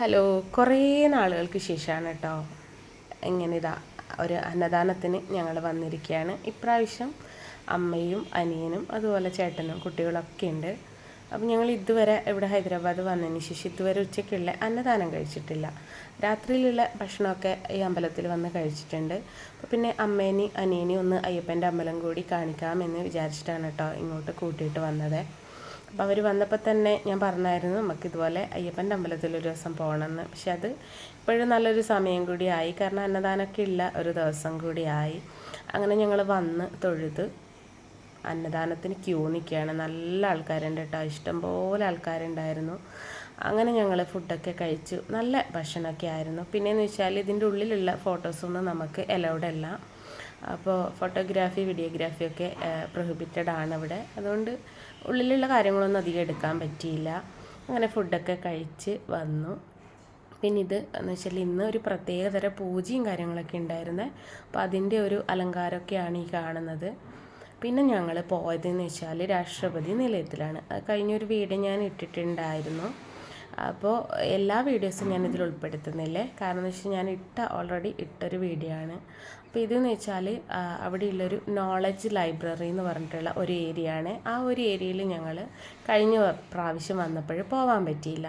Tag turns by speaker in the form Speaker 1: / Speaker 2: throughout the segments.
Speaker 1: Hello കുറേ നാളുകൾക്ക് ശേഷമാണ് കേട്ടോ ഇങ്ങനെ ഇതാ ഒരു അന്നദാനത്തിന് ഞങ്ങൾ വന്നിരിക്കുകയാണ്. ഇപ്രാവശ്യം അമ്മയും അനിയനും അതുപോലെ ചേട്ടനും കുട്ടികളൊക്കെ ഉണ്ട്. അപ്പം ഞങ്ങൾ ഇതുവരെ ഇവിടെ ഹൈദരാബാദ് വന്നതിന് ശേഷം ഇതുവരെ ഉച്ചയ്ക്കുള്ള അന്നദാനം കഴിച്ചിട്ടില്ല. രാത്രിയിലുള്ള ഭക്ഷണമൊക്കെ ഈ അമ്പലത്തിൽ വന്ന് കഴിച്ചിട്ടുണ്ട്. അപ്പോൾ പിന്നെ അമ്മേനെയും അനിയനെയും ഒന്ന് അയ്യപ്പന്റെ അമ്പലം കൂടി കാണിക്കാമെന്ന് വിചാരിച്ചിട്ടാണ് കേട്ടോ ഇങ്ങോട്ട് കൂട്ടിയിട്ട് വന്നത്. അപ്പോൾ അവർ വന്നപ്പോൾ തന്നെ ഞാൻ പറഞ്ഞായിരുന്നു നമുക്ക് ഇതുപോലെ അയ്യപ്പന്റെ അമ്പലത്തിൽ ഒരു ദിവസം പോകണമെന്ന്. പക്ഷെ അത് ഇപ്പോഴും നല്ലൊരു സമയം കൂടി ആയി. കാരണം അന്നദാനമൊക്കെ ഉള്ള ഒരു ദിവസം കൂടി ആയി. അങ്ങനെ ഞങ്ങൾ വന്ന് തൊഴുത് അന്നദാനത്തിന് ക്യൂ നിൽക്കുകയാണ്. നല്ല ആൾക്കാരുണ്ട് കേട്ടോ. ഇഷ്ടംപോലെ ആൾക്കാരുണ്ടായിരുന്നു. അങ്ങനെ ഞങ്ങൾ ഫുഡൊക്കെ കഴിച്ചു. നല്ല ഭക്ഷണമൊക്കെ ആയിരുന്നു. പിന്നെയെന്ന് വെച്ചാൽ ഇതിന്റെ ഉള്ളിലുള്ള ഫോട്ടോസൊന്നും നമുക്ക് അലൗഡ് അല്ല. അപ്പോൾ ഫോട്ടോഗ്രാഫി വീഡിയോഗ്രാഫി ഒക്കെ പ്രൊഹിബിറ്റഡ് ആണ് അവിടെ അതുകൊണ്ട് ഉള്ളിലുള്ള കാര്യങ്ങളൊന്നും അധികം എടുക്കാൻ പറ്റിയില്ല. അങ്ങനെ ഫുഡൊക്കെ കഴിച്ച് വന്നു. പിന്നെ ഇത് എന്ന് വെച്ചാൽ ഇന്ന് ഒരു പ്രത്യേകതര പൂജയും കാര്യങ്ങളൊക്കെ ഉണ്ടായിരുന്നത് അപ്പോൾ അതിന്റെ ഒരു അലങ്കാരമൊക്കെയാണ് ഈ കാണുന്നത്. പിന്നെ ഞങ്ങൾ പോയതെന്ന് വെച്ചാൽ രാഷ്ട്രപതി നിലയത്തിലാണ്. കഴിഞ്ഞൊരു വീട് ഞാൻ ഇട്ടിട്ടുണ്ടായിരുന്നു. അപ്പോൾ എല്ലാ വീഡിയോസും ഞാൻ ഇതിൽ ഉൾപ്പെടുത്തുന്നില്ലേ? കാരണം എന്ന് വെച്ചാൽ ഞാൻ ഇട്ട ഓൾറെഡി ഇട്ടൊരു വീഡിയോ ആണ്. അപ്പോൾ ഇതെന്ന് വെച്ചാൽ അവിടെയുള്ളൊരു നോളജ് ലൈബ്രറി എന്ന് പറഞ്ഞിട്ടുള്ള ഒരു ഏരിയ ആണ്. ആ ഒരു ഏരിയയിൽ ഞങ്ങൾ കഴിഞ്ഞ പ്രാവശ്യം വന്നപ്പോൾ പോകാൻ പറ്റിയില്ല.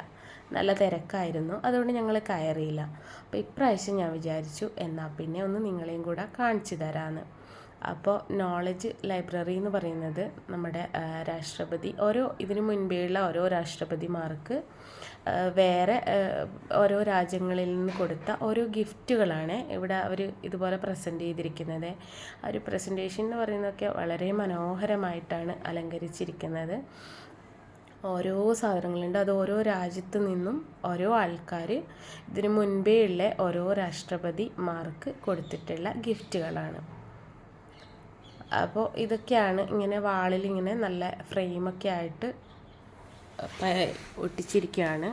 Speaker 1: നല്ല തിരക്കായിരുന്നു. അതുകൊണ്ട് ഞങ്ങൾ കയറിയില്ല. അപ്പോൾ ഇപ്രാവശ്യം ഞാൻ വിചാരിച്ചു എന്നാൽ പിന്നെ ഒന്ന് നിങ്ങളെയും കൂടെ കാണിച്ചു തരാമെന്ന് അപ്പോൾ നോളജ് ലൈബ്രറി എന്ന് പറയുന്നത് നമ്മുടെ രാഷ്ട്രപതി ഓരോ ഇതിനു മുൻപേയുള്ള ഓരോ രാഷ്ട്രപതിമാർക്ക് വേറെ ഓരോ രാജ്യങ്ങളിൽ നിന്ന് കൊടുത്ത ഓരോ ഗിഫ്റ്റുകളാണ് ഇവിടെ അവർ ഇതുപോലെ പ്രസന്റ് ചെയ്തിരിക്കുന്നത്. ആ ഒരു പ്രസന്റേഷൻ എന്ന് പറയുന്നതൊക്കെ വളരെ മനോഹരമായിട്ടാണ് അലങ്കരിച്ചിരിക്കുന്നത്. ഓരോ സാധനങ്ങളുണ്ട്. അത് ഓരോ രാജ്യത്തു നിന്നും ഓരോ ആൾക്കാർ ഇതിനു മുൻപേ ഉള്ള ഓരോ രാഷ്ട്രപതിമാർക്ക് കൊടുത്തിട്ടുള്ള ഗിഫ്റ്റുകളാണ് അപ്പോൾ ഇതൊക്കെയാണ് ഇങ്ങനെ വാളിൽ ഇങ്ങനെ നല്ല ഫ്രെയിമൊക്കെ ആയിട്ട് ഒട്ടിച്ചിരിക്കുകയാണ്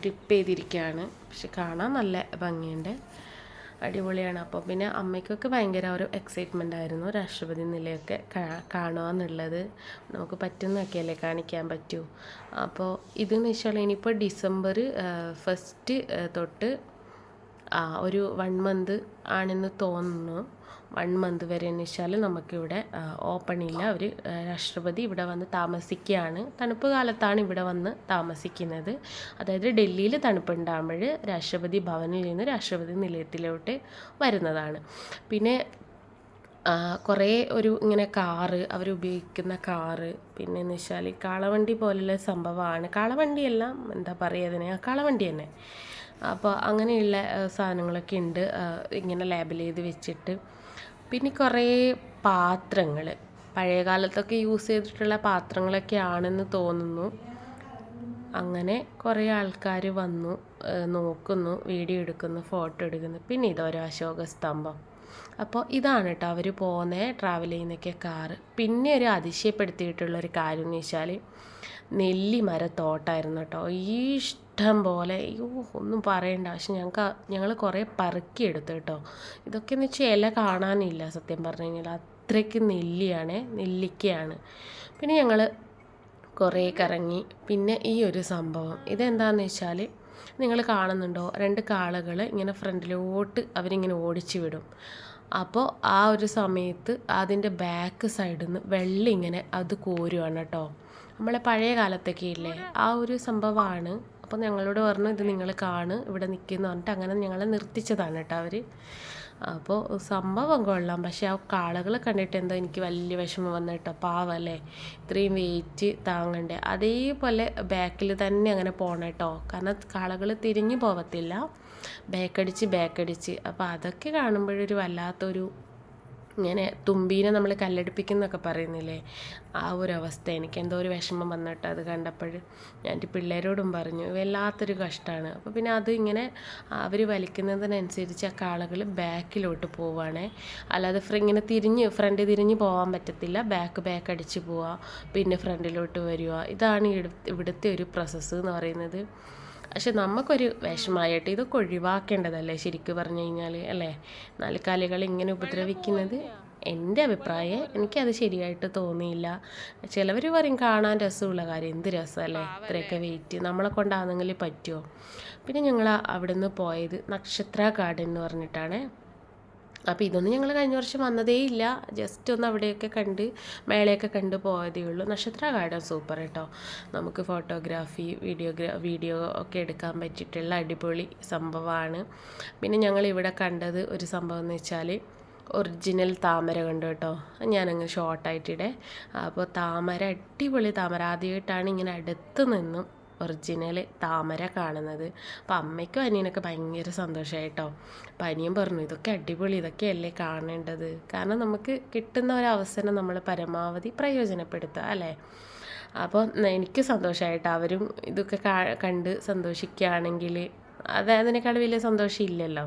Speaker 1: ക്ലിപ്പ് ചെയ്തിരിക്കുകയാണ് പക്ഷെ കാണാൻ നല്ല ഭംഗിയുണ്ട്. അടിപൊളിയാണ്. അപ്പോൾ പിന്നെ അമ്മയ്ക്കൊക്കെ ഭയങ്കര ഒരു എക്സൈറ്റ്മെന്റ് ആയിരുന്നു രാഷ്ട്രപതി നിലയൊക്കെ കാണുക എന്നുള്ളത് നമുക്ക് പറ്റുന്നൊക്കെയല്ലേ കാണിക്കാൻ പറ്റൂ. അപ്പോൾ ഇതെന്ന് വെച്ചാൽ ഇനിയിപ്പോൾ ഡിസംബർ ഫസ്റ്റ് തൊട്ട് ഒരു വൺ മന്ത് ആണെന്ന് തോന്നുന്നു. വൺ മന്ത് വരെ എന്ന് വെച്ചാൽ നമുക്കിവിടെ ഓപ്പൺ ഇല്ല. ഒരു രാഷ്ട്രപതി ഇവിടെ വന്ന് താമസിക്കുകയാണ്. തണുപ്പ് കാലത്താണ് ഇവിടെ വന്ന് താമസിക്കുന്നത്. അതായത് ഡൽഹിയിൽ തണുപ്പുണ്ടാകുമ്പോൾ രാഷ്ട്രപതി ഭവനിൽ നിന്ന് രാഷ്ട്രപതി നിലയത്തിലോട്ട് വരുന്നതാണ്. പിന്നെ കുറേ ഒരു ഇങ്ങനെ കാറ് അവർ ഉപയോഗിക്കുന്ന കാറ് പിന്നെയെന്ന് വെച്ചാൽ കാളവണ്ടി പോലുള്ള സംഭവമാണ്. കാളവണ്ടിയെല്ലാം എന്താ പറയുക അതിനെ? കാളവണ്ടി തന്നെ. അപ്പോൾ അങ്ങനെയുള്ള സാധനങ്ങളൊക്കെ ഉണ്ട്. ഇങ്ങനെ ലേബൽ ചെയ്ത് വെച്ചിട്ട്. പിന്നെ കുറേ പാത്രങ്ങൾ പഴയ കാലത്തൊക്കെ യൂസ് ചെയ്തിട്ടുള്ള പാത്രങ്ങളൊക്കെ ആണെന്ന് തോന്നുന്നു. അങ്ങനെ കുറേ ആൾക്കാർ വന്നു നോക്കുന്നു വീഡിയോ എടുക്കുന്നു ഫോട്ടോ എടുക്കുന്നു. പിന്നെ ഇതൊരു അശോക സ്തംഭം അപ്പോൾ ഇതാണ് കേട്ടോ അവർ പോകുന്ന ട്രാവൽ ചെയ്യുന്നൊക്കെ കാറ്. പിന്നെ ഒരു അതിശയപ്പെടുത്തിയിട്ടുള്ള ഒരു കാര്യം എന്ന് വെച്ചാൽ നെല്ലിമരത്തോട്ടായിരുന്നു കേട്ടോ. ഇഷ്ടം പോലെ അയ്യോ ഒന്നും പറയണ്ട പക്ഷെ ഞങ്ങൾക്ക് ഞങ്ങൾ കുറേ പറക്കിയെടുത്തു കേട്ടോ. ഇതൊക്കെ എന്ന് വെച്ചാൽ ഇല കാണാനില്ല സത്യം പറഞ്ഞു കഴിഞ്ഞാൽ അത്രയ്ക്ക് നെല്ലിയാണ് നെല്ലിക്കയാണ്. പിന്നെ ഞങ്ങൾ കുറേ കറങ്ങി. പിന്നെ ഈ ഒരു സംഭവം. ഇതെന്താണെന്ന് വെച്ചാൽ നിങ്ങൾ കാണുന്നുണ്ടോ? രണ്ട് കാളകൾ ഇങ്ങനെ ഫ്രണ്ടിലോട്ട് അവരിങ്ങനെ ഓടിച്ചു വിടും. അപ്പോൾ ആ ഒരു സമയത്ത് അതിന്റെ ബാക്ക് സൈഡിൽ നിന്ന് വെള്ളം ഇങ്ങനെ അത് കോരുവാണ് കേട്ടോ. നമ്മളെ പഴയ കാലത്തൊക്കെ ഇല്ലേ? ആ ഒരു സംഭവമാണ്. അപ്പോൾ ഞങ്ങളോട് പറഞ്ഞു ഇത് നിങ്ങൾ കാണ് ഇവിടെ നിൽക്കുന്നു പറഞ്ഞിട്ട് അങ്ങനെ ഞങ്ങളെ നിർത്തിച്ചതാണ് കേട്ടോ അവർ അപ്പോൾ സംഭവം കൊള്ളാം. പക്ഷെ ആ കാളകളെ കണ്ടിട്ട് എന്തോ എനിക്ക് വലിയ വിഷമം വന്നു കേട്ടോ. പാവല്ലേ? ഇത്രയും വെയിറ്റ് താങ്ങണ്ടേ? അതേപോലെ ബാക്കിൽ തന്നെ അങ്ങനെ പോകണം കേട്ടോ. കാരണം കാളകൾ തിരിഞ്ഞു പോകത്തില്ല ബാക്കടിച്ച് ബാക്കടിച്ച് അപ്പോൾ അതൊക്കെ കാണുമ്പോഴൊരു വല്ലാത്തൊരു ഇങ്ങനെ തുമ്പീനെ നമ്മൾ കല്ലടിപ്പിക്കുന്നൊക്കെ പറയുന്നില്ലേ? ആ ഒരു അവസ്ഥ എനിക്ക് എന്തോ ഒരു വിഷമം വന്നിട്ട് അത് കണ്ടപ്പോൾ ഞാൻ എന്റെ പിള്ളേരോടും പറഞ്ഞു വല്ലാത്തൊരു കഷ്ടമാണ് അപ്പോൾ പിന്നെ അത് ഇങ്ങനെ അവർ വലിക്കുന്നതിനനുസരിച്ച് ആ കാളകൾ ബാക്കിലോട്ട് പോവുകയാണേ അല്ലാതെ ഇങ്ങനെ തിരിഞ്ഞ് ഫ്രണ്ട് തിരിഞ്ഞ് പോകാൻ പറ്റത്തില്ല. ബാക്ക് ബാക്ക് അടിച്ച് പോവുക പിന്നെ ഫ്രണ്ടിലോട്ട് വരിക ഇതാണ് ഇവിടുത്തെ ഒരു പ്രോസസ്സ് എന്ന് പറയുന്നത്. പക്ഷെ നമുക്കൊരു വിഷമമായിട്ട് ഇതൊക്കെ ഒഴിവാക്കേണ്ടതല്ലേ ശരിക്കും പറഞ്ഞു കഴിഞ്ഞാൽ അല്ലേ? നാലുകാലികൾ ഇങ്ങനെ ഉപദ്രവിക്കുന്നത് എന്റെ അഭിപ്രായം. എനിക്കത് ശരിയായിട്ട് തോന്നിയില്ല. ചിലവർ പറയും കാണാൻ രസമുള്ള കാര്യം. എന്ത് രസമല്ലേ? ഇത്രയൊക്കെ വെയിറ്റ്. നമ്മളെ കൊണ്ടാണെങ്കിൽ പറ്റുമോ? പിന്നെ ഞങ്ങൾ അവിടെ നിന്ന് പോയത് നക്ഷത്ര ഗാർഡൻ എന്ന് പറഞ്ഞിട്ടാണ്. അപ്പോൾ ഇതൊന്നും ഞങ്ങൾ കഴിഞ്ഞ വർഷം വന്നതേ ഇല്ല. ജസ്റ്റ് ഒന്ന് അവിടെയൊക്കെ കണ്ട് മേളയൊക്കെ കണ്ട് പോയതേ ഉള്ളൂ. നക്ഷത്ര ഗാർഡൻ സൂപ്പർ കേട്ടോ നമുക്ക് ഫോട്ടോഗ്രാഫി വീഡിയോഗ്രാ വീഡിയോ ഒക്കെ എടുക്കാൻ പറ്റിയിട്ടുള്ള അടിപൊളി സംഭവമാണ് പിന്നെ ഞങ്ങൾ ഇവിടെ കണ്ടത് ഒരു സംഭവം എന്ന് വെച്ചാൽ ഒറിജിനൽ താമര കണ്ടു കേട്ടോ. ഞാനങ്ങ് ഷോർട്ടായിട്ടിടെ അപ്പോൾ താമര അടിപൊളി താമര. ആദ്യമായിട്ടാണ് ഇങ്ങനെ അടുത്ത് നിന്നും ഒറിജിനൽ താമര കാണുന്നത്. അപ്പം അമ്മയ്ക്കും അനിയനൊക്കെ ഭയങ്കര സന്തോഷമായിട്ടോ അപ്പം പറഞ്ഞു ഇതൊക്കെ അടിപൊളി ഇതൊക്കെയല്ലേ കാണേണ്ടത്? കാരണം നമുക്ക് കിട്ടുന്ന ഒരു അവസരം നമ്മൾ പരമാവധി പ്രയോജനപ്പെടുത്തുക അല്ലേ? അപ്പോൾ എനിക്ക് സന്തോഷമായിട്ട് അവരും ഇതൊക്കെ കണ്ട് സന്തോഷിക്കുകയാണെങ്കിൽ അത് അതിനേക്കാൾ വലിയ സന്തോഷം ഇല്ലല്ലോ.